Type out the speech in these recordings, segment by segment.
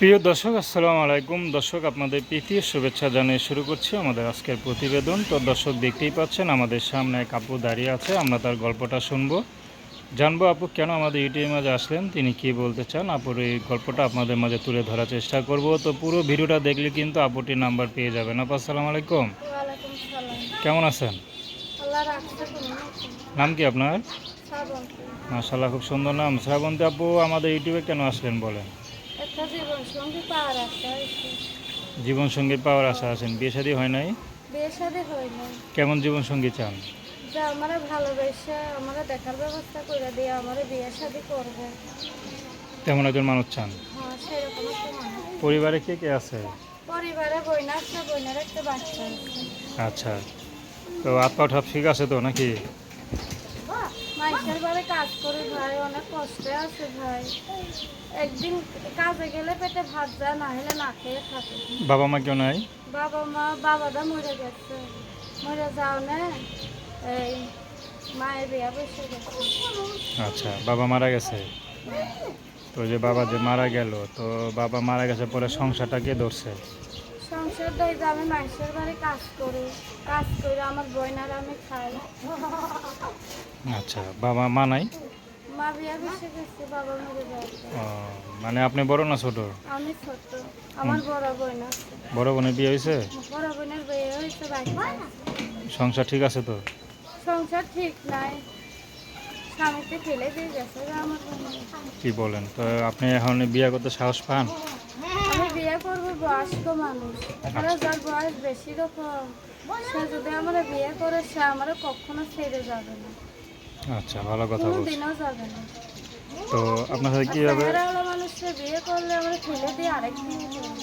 প্রিয় দর্শক আসসালামু আলাইকুম। দর্শক আপনাদের প্রীতির শুভেচ্ছা জানিয়ে শুরু করছি আমাদের আজকের প্রতিবেদন। তো দর্শক দেখতেই পাচ্ছেন আমাদের সামনে এক আপু দাঁড়িয়ে আছে আমরা তার গল্পটা শুনব। জানব আপু কেন আমাদের ইউটিউবের মাঝে আসলেন তিনি কি বলতে চান? আপুর এই গল্পটা আপনাদের মাঝে তুলে ধরার চেষ্টা করব। তো পুরো ভিডিওটা দেখলে কিন্তু আপুটির নাম্বার পেয়ে যাবেন। আপু আসসালামু আলাইকুম। কেমন আছেন? নাম কি আপনার? মাশাল্লাহ খুব সুন্দর নাম। শ্রাবন্তী আপু আমাদের ইউটিউবে কেন আসলেন বলেন? জীবন সঙ্গী পাওয়ার আশা আছেন। বিয়ে শাদী হয় নাই? বিয়ে শাদী হয় না কেমন জীবনসঙ্গী চান? যে আমার ভালোবেসে আমার দেখার ব্যবস্থা করে দিয়ে আমার বিয়ে শাদী করবে। তেমন একজন মানুষ চান? হ্যাঁ সেরকম একটা মানুষ। পরিবারে কে কে আছে? পরিবারে বইনা একটা বইনার একটা বাচ্চা আছে। আচ্ছা। তো ঠাপ ঠিক আছে তো নাকি? মানুষের বাড়ি কাজ করে ভাই অনেক কষ্টে আছে ভাই। একদিন কাজে গেলে পেটে ভাত যায় না হলে না খেয়ে থাকে। বাবা মা কেউ নাই? বাবা মা বাবাদা মরে গেছে। মরে যাও না এই মায়ের বিয়া বসে গেছে। আচ্ছা বাবা মারা গেছে? তো যে বাবা যে মারা গেল তো বাবা মারা গেছে পরে সংসারটা কে ধরছে? সংসার দেয় যে আমি মানুষের বাড়ি কাজ করি কাজ করে আমার বইনার আমি খাই। আচ্ছা বাবা মা নাই? মা বিয়া বসে গেছে বাবা মরে ও, মানে আপনি বড় না ছোট? আমি ছোট আমার বড় বোন আছে। বড় বোনের বিয়ে হয়েছে? বড় বোনের বিয়ে হয়েছে সংসার ঠিক আছে তো? সংসার ঠিক নাই। ফেলে দিয়ে গেছে আমার কি বলেন? তো আপনি এখন বিয়ে করতে সাহস পান? বয়স্ক মানুষ। এখানে যার বয়স বেশি রকম সে যদি আমার বিয়ে করে সে আমার কখনো ছেড়ে যাবে না। আচ্ছা ভালো কথা কোনোদিনও যাবে না। তো আপনার সাথে কীভাবে চেহারাওয়ালা মানুষকে বিয়ে করলে আমরা ফেলে দিয়ে আরেক বিয়ে করব।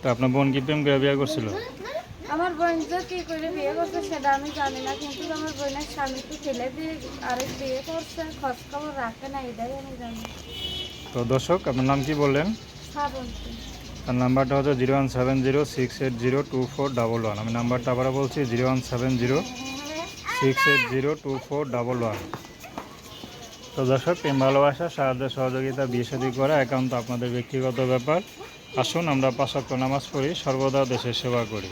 তো আপনার বোন কি প্রেম করে বিয়ে করছিল? আমার বোন যে কি করে বিয়ে করছে সেটা আমি জানি না কিন্তু আমার বোনের স্বামীকে ফেলে দিয়ে আরেক বিয়ে করছে খোঁজ খবর রাখে না এটাই আমি জানি। তো দর্শক আপনার নাম কি বললেন? শ্রাবন্তী তার নাম্বারটা হচ্ছে zero one seven zero six eight zero two four double one. আমি নাম্বারটা আবার বলছি, zero one seven zero six eight zero two four double one. তো দর্শক, প্রেম ভালোবাসা, সাহায্য, সহযোগিতা, বিয়ে করা একান্ত আপনাদের ব্যক্তিগত ব্যাপার। আসুন আমরা পাশাক্ত নামাজ পড়ি, সর্বদা দেশের সেবা করি।